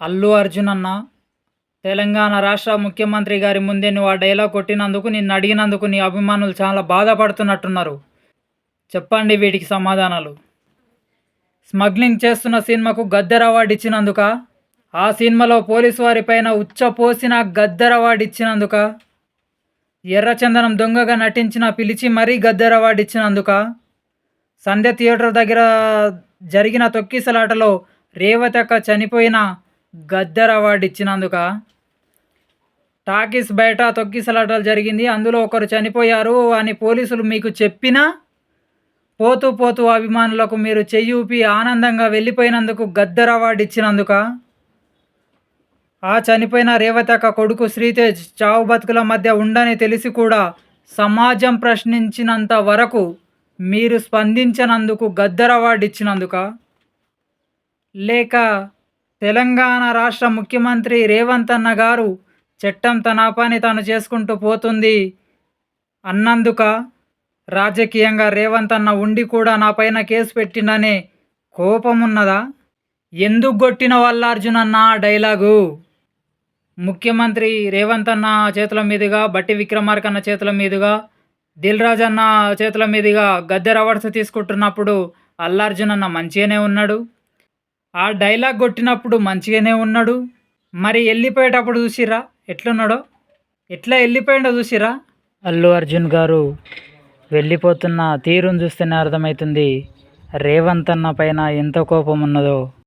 అల్లు అర్జున్ అన్న తెలంగాణ రాష్ట్ర ముఖ్యమంత్రి గారి ముందే నువ్వు ఆ డైలాగ్ కొట్టినందుకు నిన్ను అడిగినందుకు నీ అభిమానులు చాలా బాధపడుతున్నట్టున్నారు. చెప్పండి వీటికి సమాధానాలు. స్మగ్లింగ్ చేస్తున్న సినిమాకు గద్దర్ అవార్డు ఇచ్చినందుక? ఆ సినిమాలో పోలీసు వారిపైన ఉచ్చపోసిన గద్దర్ అవార్డు ఇచ్చినందుక? ఎర్రచందనం దొంగగా నటించిన పిలిచి మరీ గద్దర్ అవార్డు ఇచ్చినందుక? సంధ్య థియేటర్ దగ్గర జరిగిన తొక్కిసలాటలో రేవతక్క చనిపోయిన గద్దర్ అవార్డు ఇచ్చినందుక టాకీస్ బయట తొక్కిసలాటలు జరిగింది. అందులో ఒకరు చనిపోయారు అని పోలీసులు మీకు చెప్పినా పోతూ పోతూ అభిమానులకు మీరు చెయ్యూపి ఆనందంగా వెళ్ళిపోయినందుకు గద్దర్ అవార్డు ఇచ్చినందుక ఆ చనిపోయిన రేవతక్క కొడుకు శ్రీతేజ్ చావు బతుకుల మధ్య ఉండని తెలిసి కూడా సమాజం ప్రశ్నించినంత వరకు మీరు స్పందించినందుకు గద్దర్ అవార్డు ఇచ్చినందుక. లేక తెలంగాణ రాష్ట్ర ముఖ్యమంత్రి రేవంత్ అన్న గారు చట్టం తన పని తాను చేసుకుంటూ పోతుంది. అన్నందుక రాజకీయంగా రేవంత్ అన్న ఉండి కూడా నా పైన కేసు పెట్టిననే కోపం ఉన్నదా ఎందుకు కొట్టిన వల్లార్జున్ అన్న డైలాగు? ముఖ్యమంత్రి రేవంత్ అన్న చేతుల మీదుగా బట్టి విక్రమార్క అన్న చేతుల మీదుగా దిల్రాజ్ అన్న చేతుల మీదుగా గద్దె రవర్స్ తీసుకుంటున్నప్పుడు అల్లార్జున్ అన్న మంచిగానే ఉన్నాడు. ఆ డైలాగ్ కొట్టినప్పుడు మంచిగానే ఉన్నాడు. మరి వెళ్ళిపోయేటప్పుడు చూసిరా ఎట్లున్నాడో? ఎట్లా వెళ్ళిపోయిండో చూసిరా అల్లు అర్జున్ గారు వెళ్ళిపోతున్న తీరును చూస్తేనే అర్థమవుతుంది. రేవంత్ అన్న పైన ఎంత కోపం ఉన్నదో.